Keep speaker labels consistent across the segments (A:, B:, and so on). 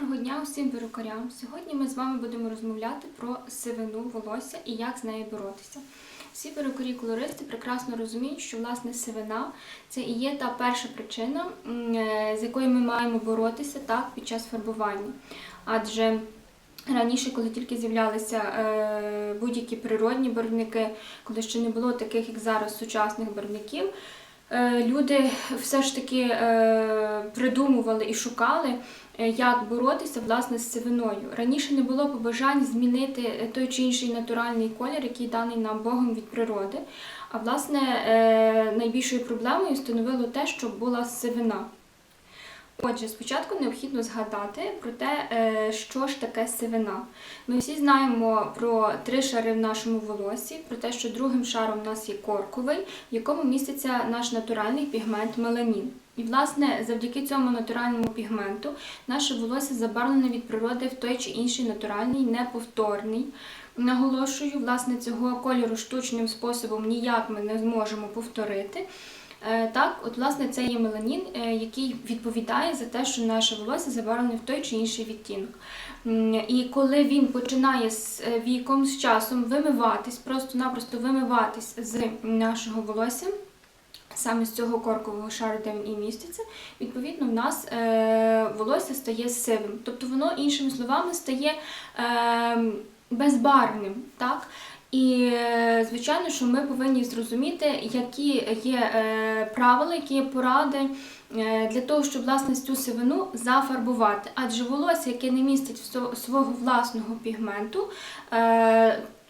A: Доброго дня усім перукарям. Сьогодні ми з вами будемо розмовляти про сивину волосся і як з нею боротися. Всі перукарі-колористи прекрасно розуміють, що власне сивина це і є та перша причина, е, з якою ми маємо боротися так під час фарбування. Адже Раніше, коли тільки з'являлися е, будь-які природні барвники, коли ще не було таких, як зараз, сучасних барвників, люди все ж таки е, придумували і шукали, е, як боротися власне з сивиною. Раніше не було побажань змінити той чи інший натуральний колір, який даний нам Богом від природи. А власне е, найбільшою проблемою становило те, що була сивина. Отже, спочатку необхідно згадати про те, е, що ж таке сивина. Ми всі знаємо про три шари в нашому волосі, про те, що другим шаром у нас є корковий, в якому міститься наш натуральний пігмент меланін. І, власне, завдяки цьому натуральному пігменту наше волосся забарвлене від природи в той чи інший натуральний, неповторний. Наголошую, власне, цього кольору штучним способом ніяк ми не зможемо повторити. Е, Так, от власне це є меланін, е, який відповідає за те, що наше волосся забарвлене в той чи інший відтінок. І коли він починає з е, віком, з часом вимиватись, просто-напросто вимиватись з нашого волосся, саме з цього коркового шару, де він і міститься, відповідно, в нас волосся стає сивим. Тобто воно, іншими словами, стає е, безбарвним. Так? І, е, звичайно, що ми повинні зрозуміти, які є е, правила, які є поради е, для того, щоб власне цю сивину зафарбувати. Адже волосся, яке не містить свого власного пігменту,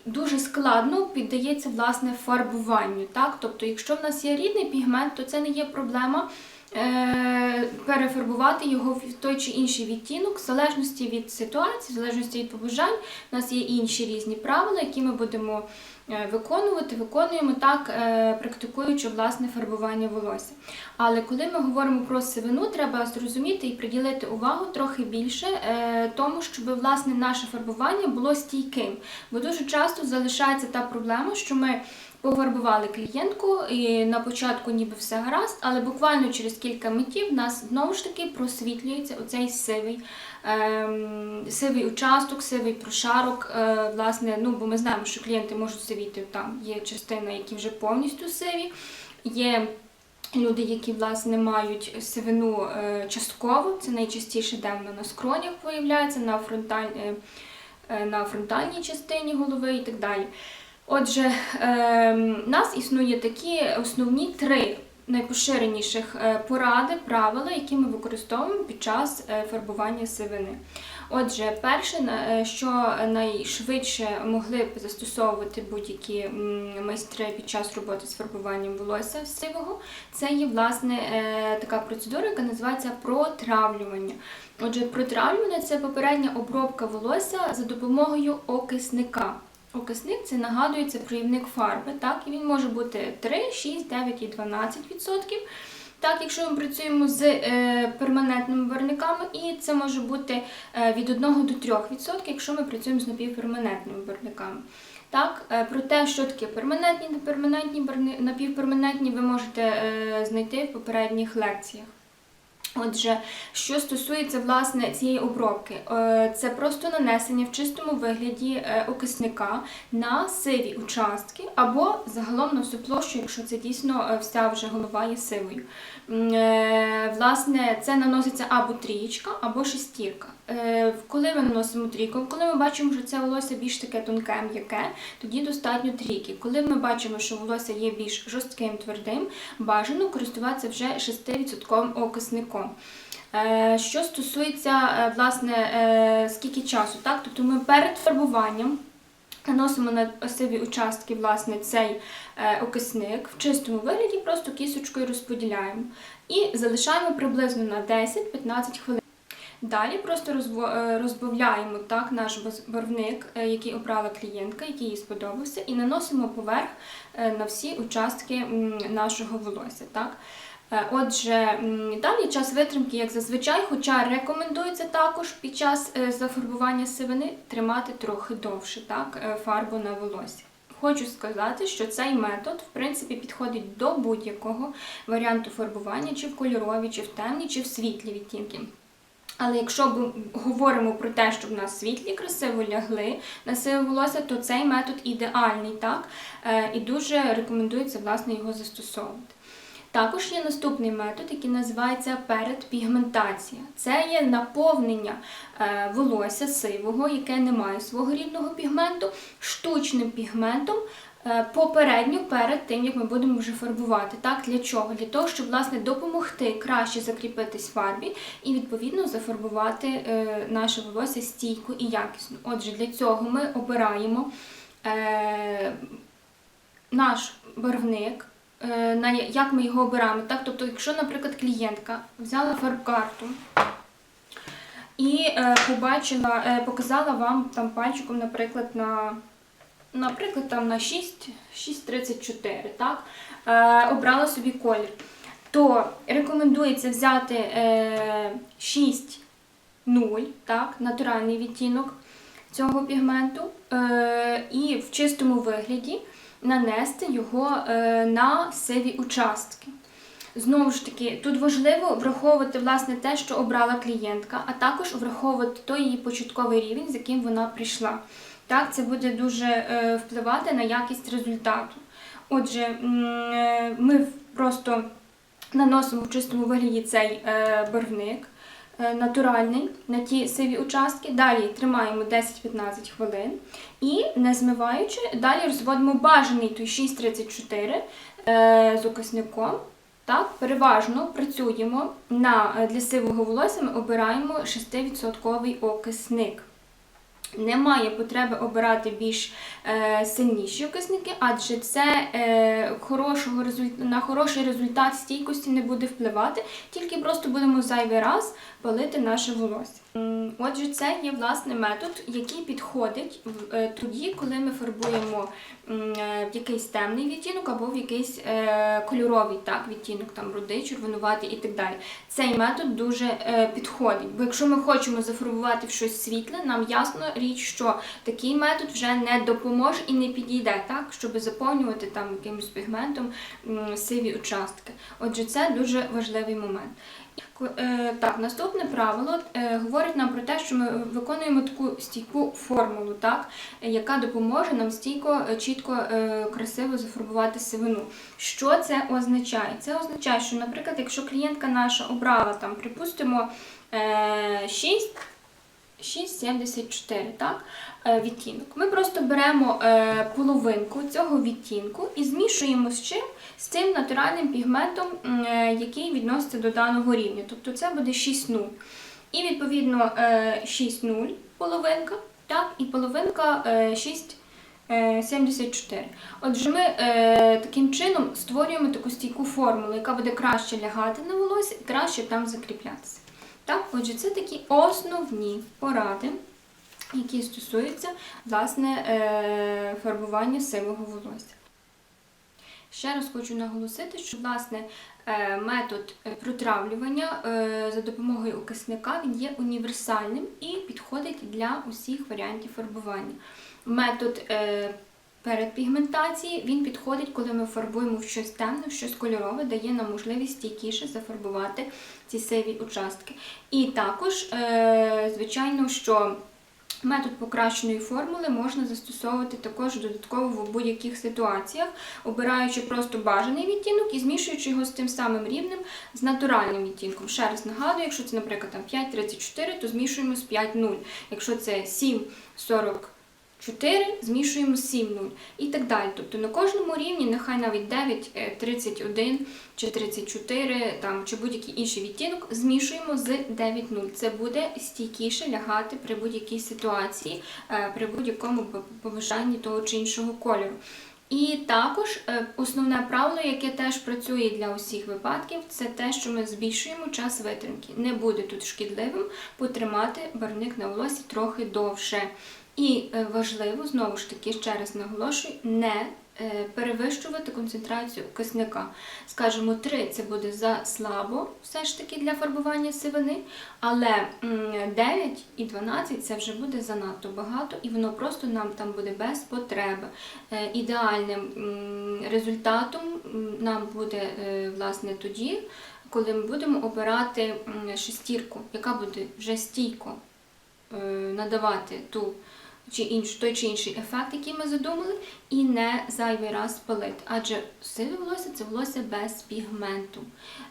A: дуже складно піддається власне фарбуванню. Так? Тобто, якщо в нас є рідний пігмент, то це не є проблема. Е, Перефарбувати його в той чи інший відтінок, в залежності від ситуації, в залежності від побажань, у нас є інші різні правила, які ми будемо е, виконувати, виконуємо так, е, практикуючи власне фарбування волосся. Але коли ми говоримо про сивину, треба зрозуміти і приділити увагу трохи більше тому, щоб власне наше фарбування було стійким. Бо дуже часто залишається та проблема, що ми пофарбували клієнтку, і на початку ніби все гаразд, але буквально через кілька миттів в нас знову ж таки просвітлюється оцей сивий, ем, сивий участок, сивий прошарок. Е, власне, ну бо ми знаємо, що клієнти можуть сивіти, там є частина, які вже повністю сиві. Є люди, які власне мають сивину е, частково, це найчастіше де вона на скронях появляється, на, фронталь, е, е, на фронтальній частині голови і так далі. Отже, у нас існує такі основні три найпоширеніших е, поради, правила, які ми використовуємо під час е, фарбування сивини. Отже, перше, е, що найшвидше могли б застосовувати будь-які майстри під час роботи з фарбуванням волосся сивого, це є власне така процедура, яка називається протравлювання. Отже, протравлювання це попередня обробка волосся за допомогою окисника. Окисник це нагадується проявник фарби, так, і він може бути 3, 6, 9 і 12 відсотків. Так, якщо ми працюємо з е, перманентними барвниками, і це може бути е, від 1 до 3 відсотків, якщо ми працюємо з напівперманентними барвниками. Так, е, про те, що таке перманентні, неперманентні напівперманентні, ви можете е, знайти в попередніх лекціях. Отже, що стосується власне цієї обробки, е, це просто нанесення в чистому вигляді е, окисника на сиві участки або загалом на всю площу, якщо це дійсно е, вся вже голова є сивою. Власне, це наноситься або трієчка, або шестірка. Коли ми наносимо трійку, коли ми бачимо, що це волосся більш таке тонке, м'яке, тоді достатньо трійки. Коли ми бачимо, що волосся є більш жорстким, твердим, бажано користуватися вже 6% окисником. Е, Що стосується е, власне е, скільки часу, так? Тобто ми перед фарбуванням наносимо на сиві участки власне цей окисник в чистому вигляді, просто кісочкою розподіляємо і залишаємо приблизно на 10-15 хвилин. Далі просто розбавляємо так наш барвник, який обрала клієнтка, який їй сподобався, і наносимо поверх на всі участки нашого волосся. Так? Е, Отже, даний час витримки, як зазвичай, хоча рекомендується також під час е, зафарбування сивини тримати трохи довше так, е, фарбу на волосі. Хочу сказати, що цей метод в принципі підходить до будь-якого варіанту фарбування, чи в кольорові, чи в темні, чи в світлі відтінки. Але якщо б говоримо про те, щоб у нас світлі красиво лягли на сиве волосся, то цей метод ідеальний, так? І дуже рекомендується власне його застосовувати. Також є наступний метод, який називається передпігментація. Це є наповнення е, волосся сивого, яке не має свого рідного пігменту, штучним пігментом. е, Попередньо перед тим, як ми будемо вже фарбувати. Так, для чого? Для того, щоб власне допомогти краще закріпитись фарбі і відповідно зафарбувати е, наше волосся стійко і якісно. Отже, для цього ми обираємо наш барвник, на як ми його обираємо. Так? Тобто, якщо, наприклад, клієнтка взяла фарбкарту і е, побачила, е, показала вам там пальчиком, наприклад, на, наприклад, там на 6, 6,34, так? Е, обрала собі колір, то рекомендується взяти е, 6,0, так, натуральний відтінок цього пігменту, е, і в чистому вигляді нанести його е, на сиві участки. Знову ж таки, тут важливо враховувати власне те, що обрала клієнтка, а також враховувати той її початковий рівень, з яким вона прийшла. Так, це буде дуже е, впливати на якість результату. Отже, ми просто наносимо в чистому вигляді цей барвник натуральний на ті сиві участки. Далі тримаємо 10-15 хвилин і, не змиваючи, далі розводимо бажаний той 6,34 е, з окисником. Так, переважно працюємо на е, для сивого волосся. Ми обираємо 6% окисник. Немає потреби обирати більш е, сильніші окисники, адже це е, хорошого результ... на хороший результат стійкості не буде впливати, тільки просто будемо зайвий раз палити наше волосся. Отже, це є власне метод, який підходить е, тоді, коли ми фарбуємо е, в якийсь темний відтінок або в якийсь е, кольоровий так, відтінок, там рудий, червонуватий і так далі. Цей метод дуже підходить. Бо якщо ми хочемо зафарбувати в щось світле, нам ясно річ, що такий метод вже не допоможе і не підійде, так, щоб заповнювати там якимось пігментом сиві участки. Отже, це дуже важливий момент. Е, Так, наступне правило е, говорить нам про те, що ми виконуємо таку стійку формулу, так, яка допоможе нам стійко, е, чітко, красиво зафарбувати сивину. Що це означає? Це означає, що, наприклад, якщо клієнтка наша обрала там, припустимо, е, 6 6,74, так? е, Відтінок. Ми просто беремо е, половинку цього відтінку і змішуємо з чим? З цим натуральним пігментом, е, який відноситься до даного рівня. Тобто це буде 6,0. І відповідно е, 6,0 половинка, так? і половинка е, 6. е, 74. Отже, ми таким чином створюємо таку стійку формулу, яка буде краще лягати на волосся і краще там закріплятися. Так, отже, це такі основні поради, які стосуються власне е, фарбування сивого волосся. Ще раз хочу наголосити, що власне е, метод протравлювання е, за допомогою окисника він є універсальним і підходить для усіх варіантів фарбування. Метод е, передпігментації він підходить, коли ми фарбуємо в щось темне, в щось кольорове, дає нам можливість стійкіше зафарбувати ці сиві участки. І також, е, звичайно, що Метод покращеної формули можна застосовувати також додатково в будь-яких ситуаціях, обираючи просто бажаний відтінок і змішуючи його з тим самим рівнем з натуральним відтінком. Ще раз нагадую, якщо це, наприклад, 5,34, то змішуємо з 5,0. Якщо це 7,44, змішуємо з 7,0 і так далі. Тобто на кожному рівні, нехай навіть 9,31 чи 34, там, чи будь-який інший відтінок, змішуємо з 9,0. Це буде стійкіше лягати при будь-якій ситуації, е, при будь-якому побажанні того чи іншого кольору. І також е, основне правило, яке теж працює для усіх випадків, це те, що ми збільшуємо час витримки. Не буде тут шкідливим потримати барвник на волосі трохи довше. І е, важливо, знову ж таки, ще раз наголошую, не е, перевищувати концентрацію кисника. Скажімо, 3 це буде за слабо все ж таки для фарбування сивини, але 9 і 12 це вже буде занадто багато, і воно просто нам там буде без потреби. Е, Ідеальним результатом нам буде власне тоді. коли ми будемо обирати шестірку, яка буде вже стійко надавати ту чи інш, той чи інший ефект, який ми задумали, і не зайвий раз палити. Адже сиве волосся це волосся без пігменту.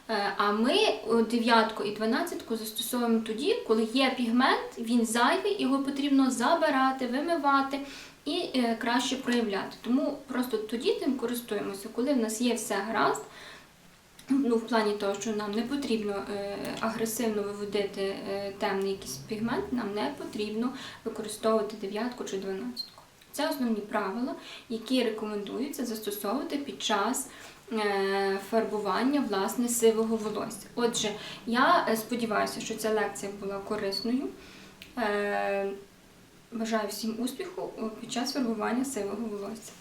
A: Е, А ми о, дев'ятку і дванадцятку застосовуємо тоді, коли є пігмент, він зайвий, його потрібно забирати, вимивати і е, краще проявляти. Тому просто тоді тим користуємося, коли в нас є все гаразд. Ну, в плані того, що нам не потрібно е, агресивно виводити е, темний якийсь пігмент, нам не потрібно використовувати дев'ятку чи дванадцятку. Це основні правила, які рекомендуються застосовувати під час е, фарбування власне сивого волосся. Отже, я сподіваюся, що ця лекція була корисною. Бажаю всім успіху під час фарбування сивого волосся.